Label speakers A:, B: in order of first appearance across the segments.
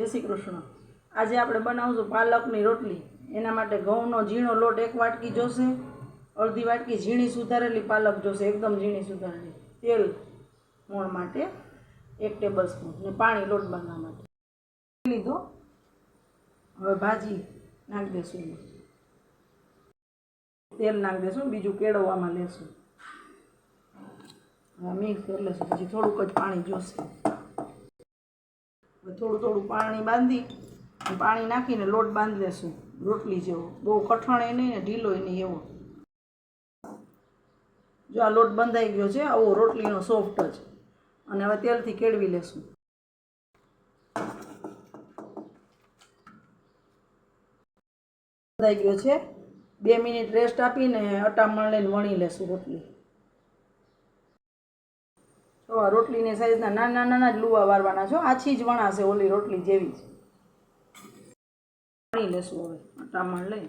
A: જય શ્રી કૃષ્ણ. આજે આપણે બનાવશું પાલકની રોટલી. એના માટે ઘઉંનો ઝીણો લોટ એક વાટકી જોશે. અડધી વાટકી ઝીણી સુધારેલી પાલક જોશે. એકદમ ઝીણી સુધારેલી. તેલ મોણ માટે એક ટેબલ સ્પૂન ને પાણી લોટ બાંધવા માટે. લીધો. હવે ભાજી નાખી દેશું. તેલ નાખી દેશું બીજું કેળવવામાં લેશું. મિક્સ કરી લેશું પછી થોડુંક જ પાણી જોશે. થોડું થોડું પાણી બાંધી પાણી નાખીને લોટ બાંધી લેશું. રોટલી જેવો. બહુ કઠણ એ નહીં ને ઢીલો નહીં એવો. જો આ લોટ બંધાઈ ગયો છે, આવો રોટલીનો સોફ્ટ જ. અને હવે તેલથી કેળવી લેશું. બંધાઈ ગયો છે. બે મિનિટ રેસ્ટ આપીને અટામણ લઈને વણી લેશું રોટલી. તો આ રોટલીની સાઈઝના નાના નાના જ લુવા વારવાના છો. આછી જ વણાશે ઓલી રોટલી જેવી જ. વણી લેશું હવે ટામણ લઈ.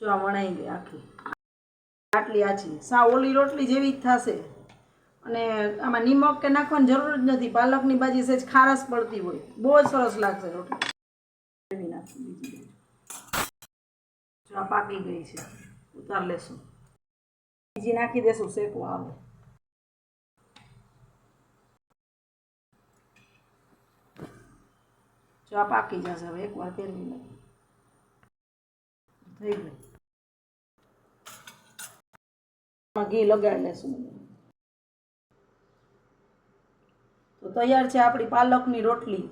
A: જો આ વણાઈ ગઈ આખી. આટલી આછી સા ઓલી રોટલી જેવી જ થશે. અને આમાં નિમક કે નાખવાની જરૂર જ નથી. પાલકની ભાજી સહેજ ખારસ પડતી હોય. બહુ જ સરસ લાગશે રોટલી. નાખી બીજી બાજુ. આ પાકી ગઈ છે. ઉતાર લેશું. બીજી નાખી દેશું, શેકવા આવે. જો પાકી જશે, હવે એકવાર ફેરવી લે થઈ ગઈ ઘી લગાડી લેશું તો તૈયાર છે આપણી પાલકની રોટલી.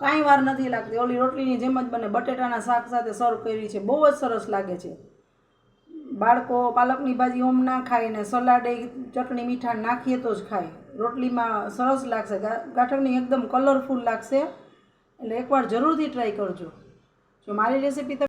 A: કાંઈ વાર નથી લાગતી. ઓલી રોટલીની જેમ જ બને. બટેટાના શાક સાથે સર્વ કરી છે. બહુ જ સરસ લાગે છે. બાળકો પાલકની ભાજી ઓમ ના ખાય ને સલાડ ચટણી મીઠાણ નાખીએ તો જ ખાય. રોટલીમાં સરસ લાગશે. ગાંઠકની એકદમ કલરફુલ લાગશે. એટલે એકવાર જરૂરથી ટ્રાય કરજો. જો મારી રેસીપી